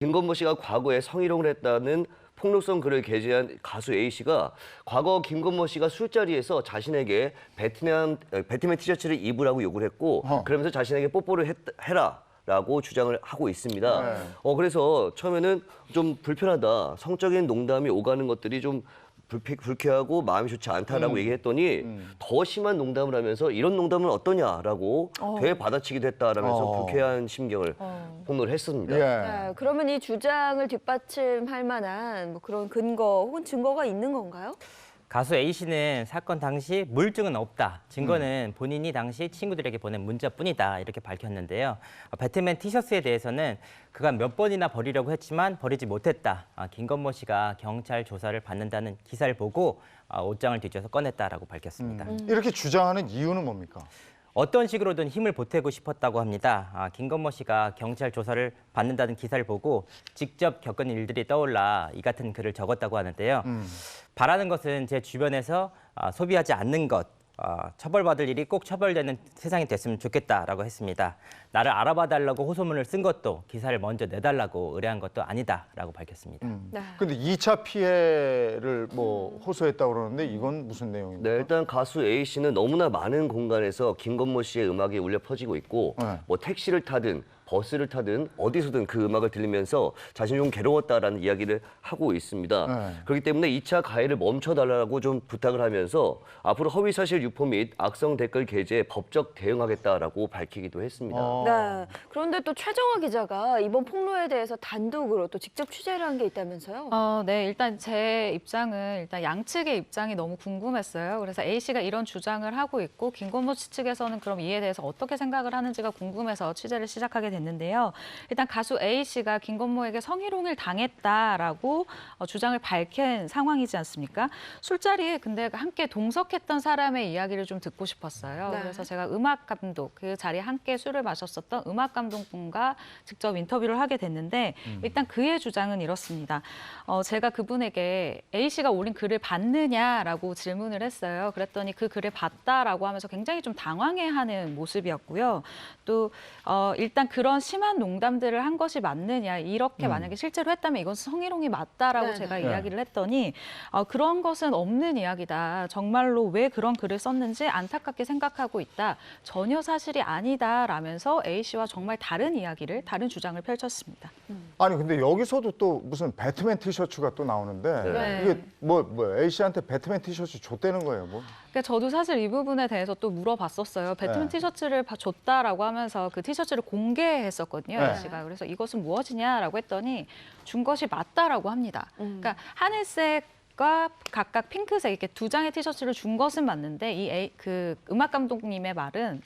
김건모 씨가 과거에 성희롱을 했다는 폭로성 글을 게재한 가수 A 씨가 과거 김건모 씨가 술자리에서 자신에게 베트남 어, 배트맨 티셔츠를 입으라고 요구를 했고 어. 그러면서 자신에게 뽀뽀를 했, 해라. 라고 주장을 하고 있습니다. 네. 어 그래서 처음에는 좀 불편하다. 성적인 농담이 오가는 것들이 좀 불쾌, 불쾌하고 마음이 좋지 않다라고 음. 얘기했더니 더 심한 농담을 하면서 이런 농담은 어떠냐라고 되게 받아치기도 했다라면서 어. 불쾌한 심경을 어. 폭로를 했습니다. 예. 네, 그러면 이 주장을 뒷받침할 만한 뭐 그런 근거 혹은 증거가 있는 건가요? 가수 A 씨는 사건 당시 물증은 없다. 증거는 본인이 당시 친구들에게 보낸 문자뿐이다. 이렇게 밝혔는데요. 어, 배트맨 티셔츠에 대해서는 그가 몇 번이나 버리려고 했지만 버리지 못했다. 아, 김건모 씨가 경찰 조사를 받는다는 기사를 보고 아, 옷장을 뒤져서 꺼냈다라고 밝혔습니다. 이렇게 주장하는 이유는 뭡니까? 어떤 식으로든 힘을 보태고 싶었다고 합니다. 아, 김건모 씨가 경찰 조사를 받는다는 기사를 보고 직접 겪은 일들이 떠올라 이 같은 글을 적었다고 하는데요. 바라는 것은 제 주변에서 아, 소비하지 않는 것, 아, 처벌받을 일이 꼭 처벌되는 세상이 됐으면 좋겠다라고 했습니다. 나를 알아봐 달라고 호소문을 쓴 것도 기사를 먼저 내달라고 의뢰한 것도 아니다라고 밝혔습니다. 네. 근데 2차 피해를 뭐 호소했다고 그러는데 이건 무슨 내용입니까? 네, 일단 가수 A 씨는 너무나 많은 공간에서 김건모 씨의 음악이 울려 퍼지고 있고 네. 뭐 택시를 타든 버스를 타든 어디서든 그 음악을 들리면서 자신이 좀 괴로웠다라는 이야기를 하고 있습니다. 네. 그렇기 때문에 2차 가해를 멈춰달라고 좀 부탁을 하면서 앞으로 허위사실 유포 및 악성 댓글 게재에 법적 대응하겠다라고 밝히기도 했습니다. 어. 네. 그런데 또 최정화 기자가 이번 폭로에 대해서 단독으로 또 직접 취재를 한 게 있다면서요? 어, 네, 일단 제 입장은 일단 양측의 입장이 너무 궁금했어요. 그래서 A 씨가 이런 주장을 하고 있고 김건모 씨 측에서는 그럼 이에 대해서 어떻게 생각을 하는지가 궁금해서 취재를 시작하게 됐는데 요. 일단 가수 A 씨가 김건모에게 성희롱을 당했다라고 어, 주장을 밝힌 상황이지 않습니까? 술자리에 근데 함께 동석했던 사람의 이야기를 좀 듣고 싶었어요. 네. 그래서 제가 음악 감독 그 자리에 함께 술을 마셨었던 음악 감독분과 직접 인터뷰를 하게 됐는데 일단 그의 주장은 이렇습니다. 어, 제가 그분에게 A 씨가 올린 글을 봤느냐라고 질문을 했어요. 그랬더니 그 글을 봤다라고 하면서 굉장히 좀 당황해하는 모습이었고요. 또 어, 일단 그런 심한 농담들을 한 것이 맞느냐 이렇게 만약에 실제로 했다면 이건 성희롱이 맞다라고 네네. 제가 네. 이야기를 했더니 어, 그런 것은 없는 이야기다. 정말로 왜 그런 글을 썼는지 안타깝게 생각하고 있다. 전혀 사실이 아니다라면서 A 씨와 정말 다른 이야기를 다른 주장을 펼쳤습니다. 아니 근데 여기서도 또 무슨 배트맨 티셔츠가 또 나오는데 네. 이게 뭐, 뭐 A 씨한테 배트맨 티셔츠 줬다는 거예요, 뭐? 그러니까 저도 사실 이 부분에 대해서 또 물어봤었어요. 배트맨 네. 티셔츠를 봐- 줬다라고 하면서 그 티셔츠를 공개했었거든요. 네. 씨가 그래서 이것은 무엇이냐라고 했더니 준 것이 맞다라고 합니다. 음. 그러니까 하늘색 과 각각 핑크색 이렇게 두 장의 티셔츠를 준 것은 맞는데 이 그 음악 감독님의 말은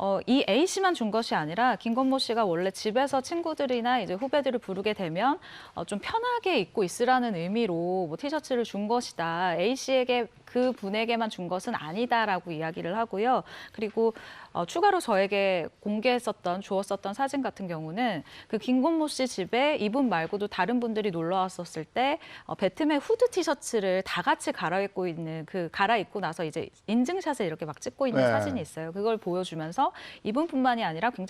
어, 이 A 씨만 준 것이 아니라 김건모 씨가 원래 집에서 친구들이나 이제 후배들을 부르게 되면 어, 좀 편하게 입고 있으라는 의미로 뭐 티셔츠를 준 것이다. A 씨에게 그 분에게만 준 것은 아니다라고 이야기를 하고요. 그리고 어, 추가로 저에게 공개했었던 주었었던 사진 같은 경우는 그 김건모 씨 집에 이분 말고도 다른 분들이 놀러 왔었을 때 어, 배트맨 후드 티셔츠를 다 같이 갈아입고 있는 그 갈아입고 나서 이제 인증샷을 이렇게 막 찍고 있는 네. 사진이 있어요. 그걸 보여주면서 이분뿐만이 아니라 굉장히